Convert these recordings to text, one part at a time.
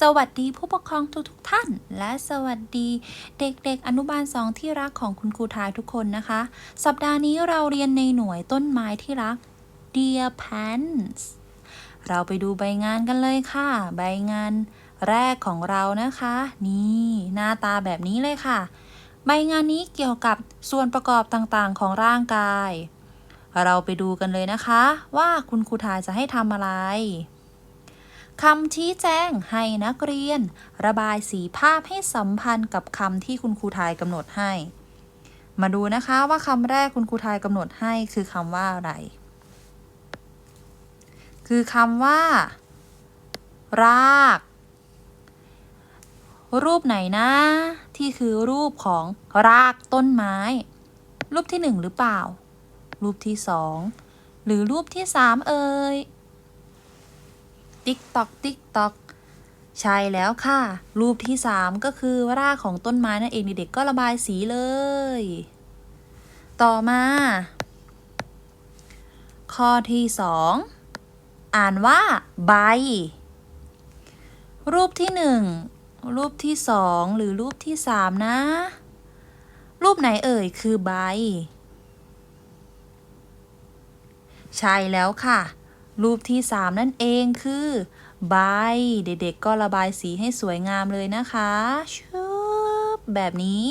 สวัสดีผู้ปกครองทุกทท่าน และสวัสดีเด็กๆ อนุบาลสองที่รักของคุณครูทายทุกคนนะคะ สัปดาห์นี้เราเรียนในหน่วยต้นไม้ที่รัก Dear Pants เราไปดูใบงานกันเลยค่ะ ใบงานแรกของเรานะคะ นี่หน้าตาแบบนี้เลยค่ะ ใบงานนี้เกี่ยวกับส่วนประกอบต่างๆของร่างกาย เราไปดูกันเลยนะคะ ว่าคุณครูทายจะให้ทำอะไร คำชี้แจงให้นักเรียน ระบายสีภาพให้สัมพันธ์กับคำที่คุณครูไทยกำหนดให้ มาดูนะคะว่าคำแรกคุณครูไทยกำหนดให้คือคำว่าอะไร คือคำว่า ราก รูปไหนนะ ที่คือรูปของรากต้นไม้ รูปที่หนึ่งหรือเปล่า รูปที่สองหรือรูปที่สามเอ่ย ติ๊กตอกติ๊กตอกใช่แล้วค่ะ รูปที่สามก็คือรากของต้นไม้นั่นเองเด็กๆก็ระบายสีเลย ต่อมา ข้อที่สองอ่านว่าใบ รูปที่หนึ่งรูปที่สองหรือรูปที่สามนะ รูปไหนเอ่ยคือใบ ใช่แล้วค่ะ รูปที่สามนั่นเองคือ ใบ เด็กๆก็ระบายสีให้สวยงามเลยนะคะชุบแบบนี้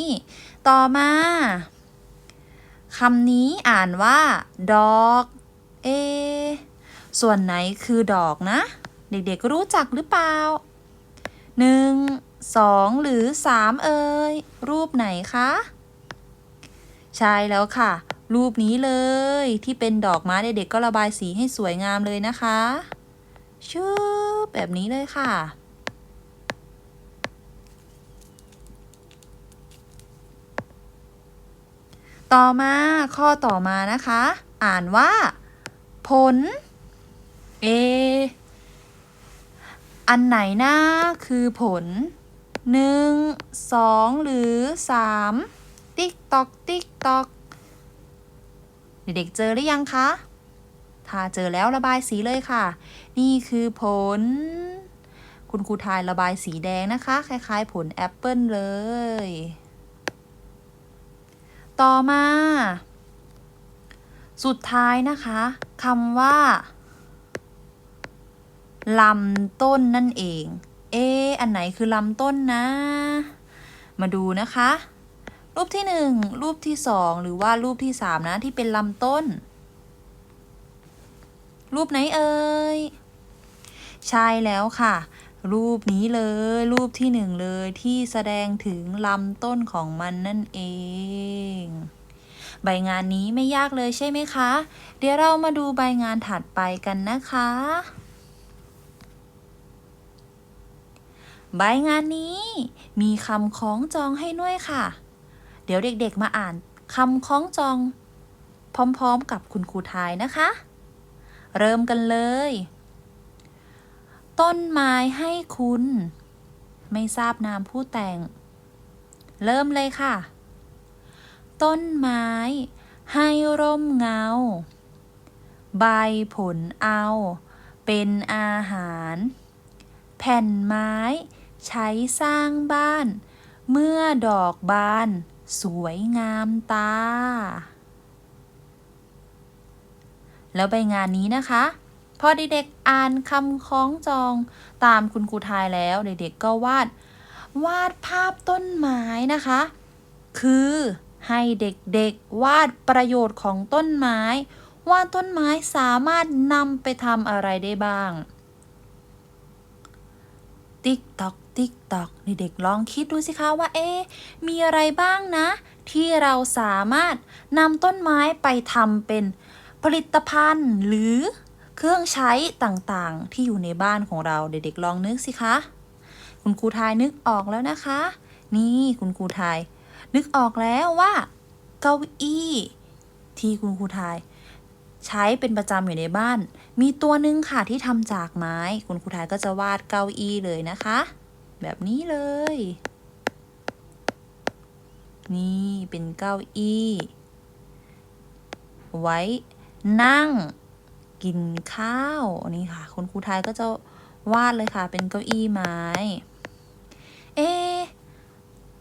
ต่อมาคำนี้อ่านว่า ดอก เอ ส่วนไหนคือดอกนะ เด็กๆรู้จักหรือเปล่าหนึ่งสองหรือสามเอ่ยรูปไหนคะ ใช่แล้วค่ะ รูปนี้เลย ที่เป็นดอกไม้เด็กๆก็ระบายสีให้สวยงามเลยนะคะชืบแบบนี้เลยค่ะ ต่อมาข้อต่อมานะคะ อ่านว่า ผล เอ อันไหนนะคือผลหนึ่งสองหรือสามติ๊กตอก ติ๊กตอก เด็กๆเจอหรือยังคะ ถ้าเจอแล้วระบายสีเลยค่ะ นี่คือผล คุณครูทายระบายสีแดงนะคะ คล้าย ๆ ผลแอปเปิลเลย ต่อมา สุดท้ายนะคะคำว่าลำต้นนั่นเอง เออันไหนคือลำต้นนะ มาดูนะคะ รูปที่หนึ่งรูปที่สองหรือว่ารูปที่สามนะที่เป็นลำต้น รูปไหนเอ่ย ใช่แล้วค่ะ รูปนี้เลย รูปที่หนึ่งเลยที่แสดงถึงลำต้นของมันนั่นเอง ใบงานนี้ไม่ยากเลยใช่ไหมคะ เดี๋ยวเรามาดูใบงานถัดไปกันนะคะใบงานนี้มีคำคล้องจองให้ด้วยค่ะ เดี๋ยวเด็กๆมาอ่านคำคล้องจอง พร้อมๆกับคุณครูทายนะคะ เริ่มกันเลย ต้นไม้ให้คุณ ไม่ทราบนามผู้แต่ง เริ่มเลยค่ะ ต้นไม้ ให้ร่มเงา ใบผลเอา เป็นอาหาร แผ่นไม้ ใช้สร้างบ้าน เมื่อดอกบาน สวยงามตา แล้วใบงานนี้นะคะ พอเด็กๆอ่านคำคล้องจองตามคุณครูทายแล้วเด็กๆก็วาด วาดภาพต้นไม้นะคะ คือให้เด็กๆวาดประโยชน์ของต้นไม้ ว่าต้นไม้สามารถนำไปทำอะไรได้บ้าง ติ๊กตอก ติ๊กตอกเด็กลองคิดดูสิคะว่าเอ๊มีอะไรบ้างนะ ที่เราสามารถนำต้นไม้ไปทำเป็นผลิตภัณฑ์หรือเครื่องใช้ต่างๆ ที่อยู่ในบ้านของเราเด็กๆลองนึกสิคะ คุณครูทายนึกออกแล้วนะคะ นี่คุณครูทาย นึกออกแล้วว่า เก้าอี้ที่คุณครูทาย ใช้เป็นประจำอยู่ในบ้าน มีตัวหนึ่งค่ะที่ทำจากไม้ คุณครูทายก็จะวาดเก้าอี้เลยนะคะ แบบนี้เลย นี่เป็นเก้าอี้ ไว้นั่งกินข้าว นี่ค่ะ คุณครูไทยก็จะวาดเลยค่ะ เป็นเก้าอี้ไม้ เอ๊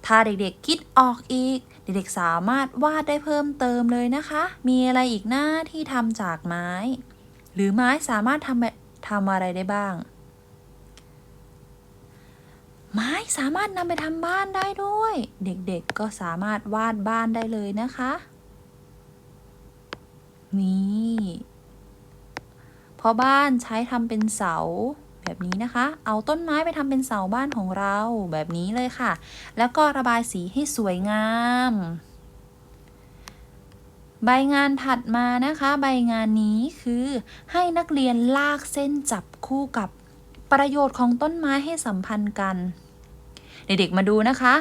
ถ้าเด็กๆคิดออกอีก เด็กๆสามารถวาดได้เพิ่มเติมเลยนะคะ มีอะไรอีกหน้าที่ทำจากไม้ หรือไม้สามารถทำทำอะไรได้บ้าง ไม้สามารถนำไปทำบ้านได้ด้วย เด็กๆก็สามารถวาดบ้านได้เลยนะคะ นี่พราะบ้านใช้ทำเป็นเสาแบบนี้นะคะ เอาต้นไม้ไปทำเป็นเสาบ้านของเราแบบนี้เลยค่ะ แล้วก็ระบายสีให้สวยงาม ใบงานถัดมานะคะ ใบงานนี้คือให้นักเรียนลากเส้นจับคู่กับประโยชน์ของต้นไม้ให้สัมพันธ์กัน เด็กๆมาดูนะคะ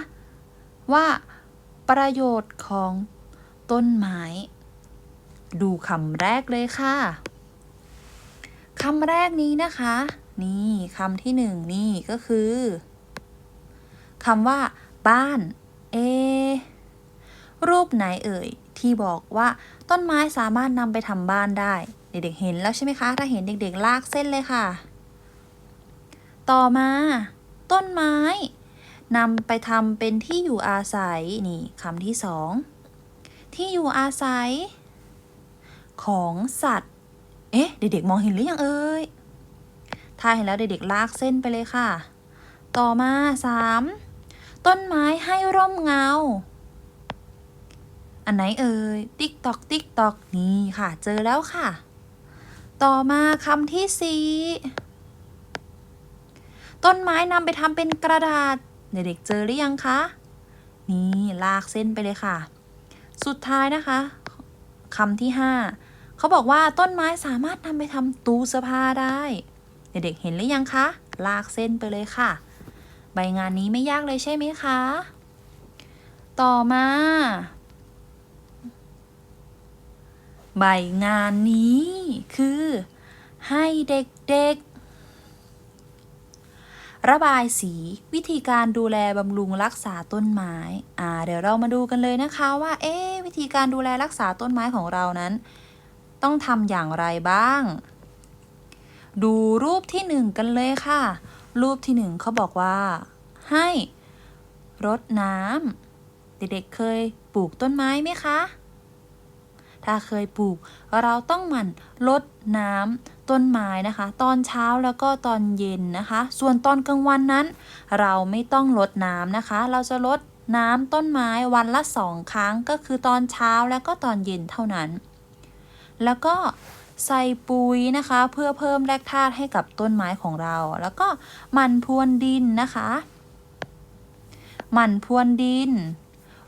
ว่าประโยชน์ของต้นไม้ ดูคำแรกเลยค่ะคำแรกนี้นะคะ นี่คำที่หนึ่งนี่ก็คือคำว่า บ้าน เอ รูปไหนเอ่ย ที่บอกว่าต้นไม้สามารถนำไปทำบ้านได้ เด็กๆเห็นแล้วใช่ไหมคะ ถ้าเห็นเด็กๆลากเส้นเลยค่ะ ต่อมา ต้นไม้ นำไปทำเป็นที่อยู่อาศัยนี่คำที่สองที่อยู่อาศัย ของสัตว์ เอ๊ะ เด็กๆมองเห็นหรือยังเอ่ยถ้าเห็นแล้วเด็กๆลากเส้นไปเลยค่ะ ต่อมาสามต้นไม้ให้ร่มเงา อันไหนเอ่ย ติ๊กตอกติ๊กตอกนี่ค่ะ เจอแล้วค่ะ ต่อมาคำที่สี่ต้นไม้นำไปทำเป็นกระดาษ เด็กๆเจอหรือยังคะ นี่ลากเส้นไปเลยค่ะ สุดท้ายนะคะคำที่ห้าเขาบอกว่าต้นไม้สามารถนำไปทำตู้เสื้อผ้าได้ เด็กๆเห็นหรือยังคะ ลากเส้นไปเลยค่ะ ใบงานนี้ไม่ยากเลยใช่ไหมคะ ต่อมา ใบงานนี้คือให้เด็กๆ ระบายสีวิธีการดูแลบำรุงรักษาต้นไม้ อ่า เดี๋ยวเรามาดูกันเลยนะคะว่า เอ๊วิธีการดูแลรักษาต้นไม้ของเรานั้น ต้องทำอย่างไรบ้าง ดูรูปที่หนึ่งกันเลยค่ะ รูปที่หนึ่งเขาบอกว่า ให้รดน้ำเด็กๆเคยปลูกต้นไม้ไหมคะ ถ้าเคยปลูก เราต้องหมั่นรดน้ำ ต้นไม้นะคะ ตอนเช้าแล้วก็ตอนเย็นนะคะ ส่วนตอนกลางวันนั้น เราไม่ต้องรดน้ำนะคะ เราจะรดน้ำต้นไม้วันละสองครั้งก็คือตอนเช้าแล้วก็ตอนเย็นเท่านั้น แล้วก็ใส่ปุ๋ยนะคะ เพื่อเพิ่มแร่ธาตุให้กับต้นไม้ของเรา แล้วก็มันพรวนดินนะคะ มันพรวนดิน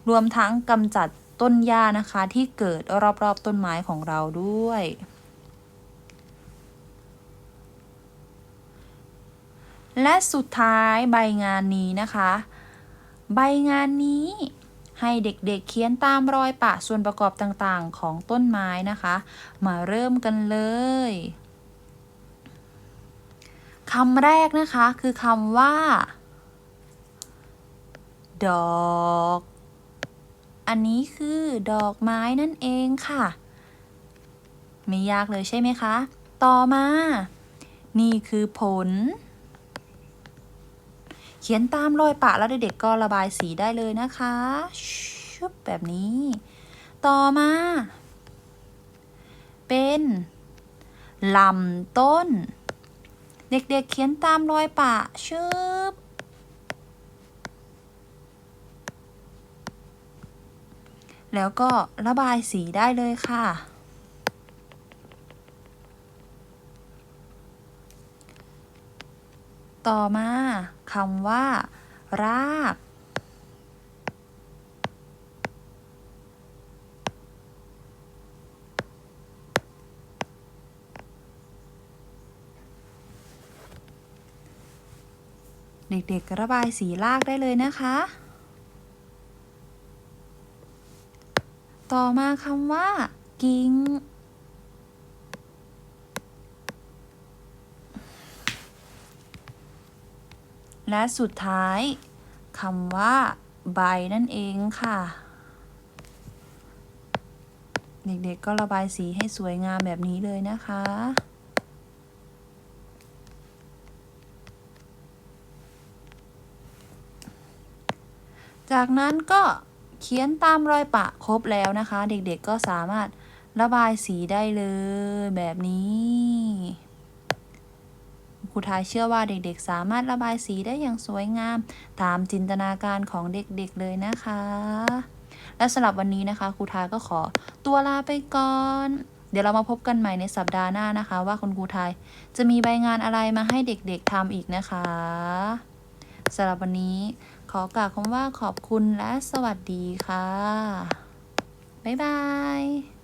รวมทั้งกำจัดต้นหญ้านะคะที่เกิดรอบๆต้นไม้ของเราด้วย และสุดท้ายใบงานนี้นะคะ ใบงานนี้ให้เด็กๆเขียนตามรอยปะส่วนประกอบต่างๆของต้นไม้นะคะ มาเริ่มกันเลยคำแรกนะคะคือคำว่า ดอก อันนี้คือดอกไม้นั่นเองค่ะ ไม่ยากเลยใช่ไหมคะ ต่อมา นี่คือผล ขียนตามรอยปะแล้วเด็กๆก็ระบายสีได้เลยนะคะชุบแบบนี้ ต่อมา เป็นลำต้น เด็กๆเเขียนตามรอยปะชึบแล้วก็ระบายสีได้เลยค่ะ ต่อมาคำว่า ราก เด็กๆระบายสีรากได้เลยนะคะ ต่อมาคำว่า กิ่ง และสุดท้ายคำว่าใบนั่นเองค่ะ เด็กๆก็ระบายสีให้สวยงามแบบนี้เลยนะคะ จากนั้นก็เขียนตามรอยปะครบแล้วนะคะ เด็กๆก็สามารถระบายสีได้เลยแบบนี้ ครูทายเชื่อว่าเด็กๆ สามารถระบายสีได้อย่างสวยงาม ตามจินตนาการของเด็กๆเลยนะคะ และสำหรับวันนี้นะคะครูทายก็ขอตัวลาไปก่อน เดี๋ยวเรามาพบกันใหม่ในสัปดาห์หน้านะคะ ว่าคุณครูทายจะมีใบงานอะไรมาให้เด็กๆทำอีกนะคะสำหรับวันนี้ขอกล่าวคำว่าขอบคุณและสวัสดีค่ะ บ๊ายบาย